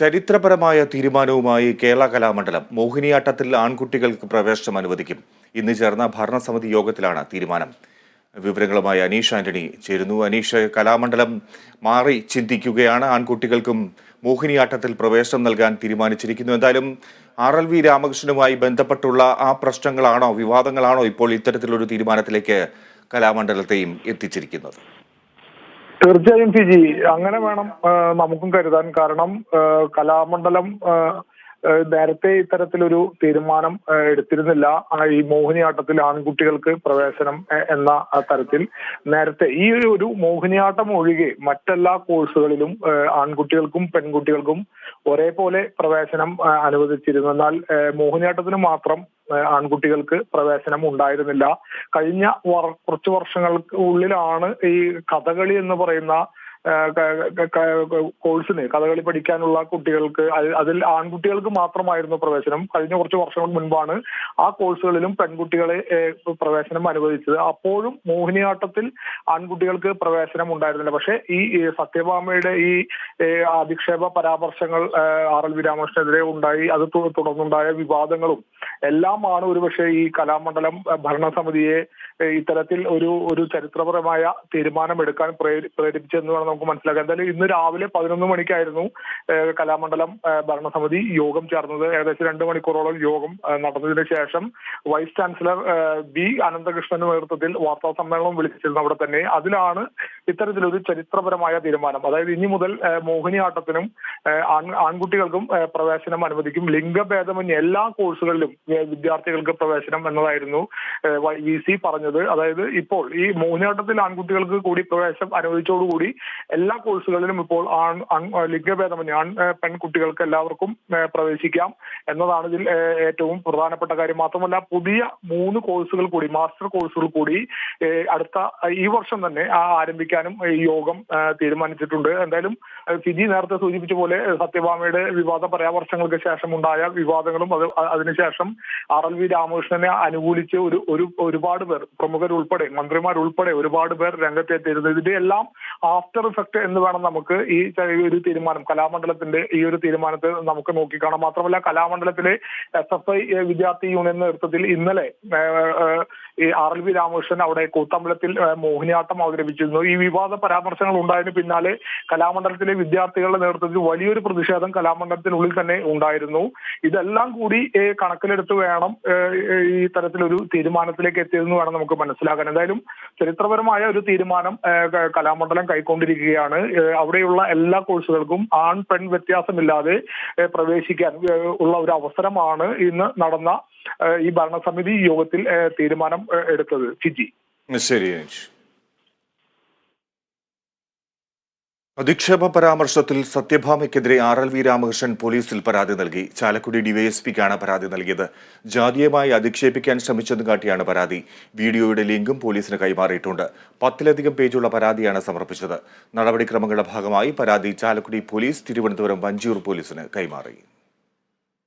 ചരിത്രപരമായ തീരുമാനവുമായി കേരള കലാമണ്ഡലം മോഹിനിയാട്ടത്തിൽ ആൺകുട്ടികൾക്ക് പ്രവേശനം അനുവദിക്കും. ഇന്ന് ചേർന്ന ഭരണസമിതി യോഗത്തിലാണ് തീരുമാനം. വിവരങ്ങളുമായി അനീഷ് ആന്റണി ചേരുന്നു. അനീഷ് കലാമണ്ഡലം മാറി ചിന്തിക്കുകയാണ്. ആൺകുട്ടികൾക്കും മോഹിനിയാട്ടത്തിൽ പ്രവേശനം നൽകാൻ തീരുമാനിച്ചിരിക്കുന്നു. എന്തായാലും ആർ എൽ വി രാമകൃഷ്ണനുമായി ബന്ധപ്പെട്ടുള്ള ആ പ്രശ്നങ്ങളാണോ വിവാദങ്ങളാണോ ഇപ്പോൾ ഇത്തരത്തിലൊരു തീരുമാനത്തിലേക്ക് കലാമണ്ഡലത്തെയും എത്തിച്ചിരിക്കുന്നത്? തീർച്ചയായും ഫിജി അങ്ങനെ വേണം നമുക്കും കരുതാൻ. കാരണം കലാമണ്ഡലം നേരത്തെ ഇത്തരത്തിലൊരു തീരുമാനം എടുത്തിരുന്നില്ല. ഈ മോഹിനിയാട്ടത്തിൽ ആൺകുട്ടികൾക്ക് പ്രവേശനം എന്ന തരത്തിൽ. നേരത്തെ ഈ ഒരു മോഹിനിയാട്ടം ഒഴികെ മറ്റെല്ലാ കോഴ്സുകളിലും ആൺകുട്ടികൾക്കും പെൺകുട്ടികൾക്കും ഒരേപോലെ പ്രവേശനം അനുവദിച്ചിരുന്നു. എന്നാൽ മോഹിനിയാട്ടത്തിന് മാത്രം ആൺകുട്ടികൾക്ക് പ്രവേശനം ഉണ്ടായിരുന്നില്ല. കഴിഞ്ഞ കുറച്ച് വർഷങ്ങൾക്ക് ഉള്ളിലാണ് ഈ കഥകളി എന്ന് പറയുന്ന കോഴ്സിന് കഥകളി പഠിക്കാനുള്ള കുട്ടികൾക്ക് അതിൽ ആൺകുട്ടികൾക്ക് മാത്രമായിരുന്നു പ്രവേശനം. കഴിഞ്ഞ കുറച്ച് വർഷങ്ങൾക്ക് മുൻപാണ് ആ കോഴ്സുകളിലും പെൺകുട്ടികളെ പ്രവേശനം അനുവദിച്ചത്. അപ്പോഴും മോഹിനിയാട്ടത്തിൽ ആൺകുട്ടികൾക്ക് പ്രവേശനം ഉണ്ടായിരുന്നില്ല. പക്ഷേ ഈ സത്യഭാമയുടെ ഈ അധിക്ഷേപ പരാമർശങ്ങൾ ആർ എൽ വി രാമകൃഷ്ണനെതിരെ ഉണ്ടായി. അത് തുടർന്നുണ്ടായ വിവാദങ്ങളും എല്ലാമാണ് ഒരുപക്ഷെ ഈ കലാമണ്ഡലം ഭരണസമിതിയെ ഇത്തരത്തിൽ ഒരു ഒരു ചരിത്രപരമായ തീരുമാനമെടുക്കാൻ പ്രേരി- പ്രേരിപ്പിച്ചെന്ന് വേണം നമുക്ക് മനസ്സിലാക്കാം എന്തായാലും ഇന്ന് രാവിലെ പതിനൊന്ന് മണിക്കായിരുന്നു കലാമണ്ഡലം ഭരണസമിതി യോഗം ചേർന്നത്. ഏകദേശം രണ്ട് മണിക്കൂറോളം യോഗം നടന്നതിന് ശേഷം വൈസ് ചാൻസലർ ബി അനന്തകൃഷ്ണന്റെ നേതൃത്വത്തിൽ വാർത്താ സമ്മേളനം വിളിച്ചിരുന്നു അവിടെ തന്നെ. അതിലാണ് ഇത്തരത്തിലൊരു ചരിത്രപരമായ തീരുമാനം. അതായത് ഇനി മുതൽ മോഹിനിയാട്ടത്തിനും ആൺ- ആൺകുട്ടികൾക്കും പ്രവേശനം അനുവദിക്കും. ലിംഗഭേദമന്യ എല്ലാ കോഴ്സുകളിലും വിദ്യാർത്ഥികൾക്ക് പ്രവേശനം എന്നതായിരുന്നു വി സി പറഞ്ഞത്. അതായത് ഇപ്പോൾ ഈ മോഹിനിയാട്ടത്തിൽ ആൺകുട്ടികൾക്ക് കൂടി പ്രവേശനം അനുവദിച്ചതോടുകൂടി എല്ലാ കോഴ്സുകളിലും ഇപ്പോൾ ആൺ ലിംഗഭേദമന്യ ആൺ പെൺകുട്ടികൾക്ക് എല്ലാവർക്കും പ്രവേശിക്കാം എന്നതാണ് ഇതിൽ ഏറ്റവും പ്രധാനപ്പെട്ട കാര്യം. മാത്രമല്ല പുതിയ മൂന്ന് കോഴ്സുകൾ കൂടി മാസ്റ്റർ കോഴ്സുകൾ കൂടി അടുത്ത ഈ വർഷം തന്നെ ആരംഭിക്കാനും യോഗം തീരുമാനിച്ചിട്ടുണ്ട്. എന്തായാലും ഫിജി നേരത്തെ സൂചിപ്പിച്ച പോലെ സത്യഭാമയുടെ വിവാദ പരാമർശങ്ങൾക്ക് ശേഷം ഉണ്ടായ വിവാദങ്ങളും അത് അതിനുശേഷം ആർ എൽ വി രാമകൃഷ്ണനെ അനുകൂലിച്ച് ഒരു ഒരു ഒരുപാട് പേർ പ്രമുഖരുൾപ്പെടെ മന്ത്രിമാരുൾപ്പെടെ ഒരുപാട് പേർ രംഗത്തെത്തിയിരുന്നു. ഇതിന്റെ എല്ലാം ആഫ്റ്റർ ഇഫക്റ്റ് എന്ന് വേണം നമുക്ക് ഈ ഒരു തീരുമാനം കലാമണ്ഡലത്തിന്റെ ഈ ഒരു തീരുമാനത്തെ നമുക്ക് നോക്കിക്കാണാം. മാത്രമല്ല കലാമണ്ഡലത്തിലെ എസ് എഫ് ഐ വിദ്യാർത്ഥി യൂണിയൻ നേതൃത്വത്തിൽ ഇന്നലെ ആർ എൽ വി രാമകൃഷ്ണൻ അവിടെ കൂത്തമ്പലത്തിൽ മോഹിനിയാട്ടം അവതരിപ്പിച്ചിരുന്നു. ഈ വിവാദ പരാമർശങ്ങൾ ഉണ്ടായതിന് പിന്നാലെ കലാമണ്ഡലത്തിലെ വിദ്യാർത്ഥികളുടെ നേതൃത്വത്തിൽ വലിയൊരു പ്രതിഷേധം കലാമണ്ഡലത്തിനുള്ളിൽ തന്നെ ഉണ്ടായിരുന്നു. ഇതെല്ലാം കൂടി കണക്കിലെടുത്ത് വേണം ഈ തരത്തിലൊരു തീരുമാനത്തിലേക്ക് എത്തിയതെന്ന് വേണം നമുക്ക് മനസ്സിലാക്കാൻ. എന്തായാലും ചരിത്രപരമായ ഒരു തീരുമാനം കലാമണ്ഡലം കൈക്കൊണ്ടിരിക്കുകയാണ്. അവിടെയുള്ള എല്ലാ കോഴ്സുകൾക്കും ആൺ പെൺ വ്യത്യാസമില്ലാതെ പ്രവേശിക്കാൻ ഉള്ള ഒരു അവസരമാണ് ഇന്ന് നടന്ന ഈ ഭരണസമിതി യോഗത്തിൽ തീരുമാനം എടുത്തത്. ചിജി ശരി അനീഷ് അധിക്ഷേപ പരാമർശത്തിൽ സത്യഭാമയ്ക്കെതിരെ ആർ എൽ വി രാമകൃഷ്ണൻ പോലീസിൽ പരാതി നൽകി. ചാലക്കുടി ഡിവൈഎസ്പിക്കാണ് പരാതി നൽകിയത്. ജാതീയമായി അധിക്ഷേപിക്കാൻ ശ്രമിച്ചെന്ന് കാട്ടിയാണ് പരാതി. വീഡിയോയുടെ ലിങ്കും പോലീസിന് കൈമാറിയിട്ടുണ്ട്. പത്തിലധികം പേജുള്ള പരാതിയാണ് സമർപ്പിച്ചത്. നടപടിക്രമങ്ങളുടെ ഭാഗമായി പരാതി ചാലക്കുടി പോലീസ് തിരുവനന്തപുരം വഞ്ചിയൂർ പോലീസിന് കൈമാറി.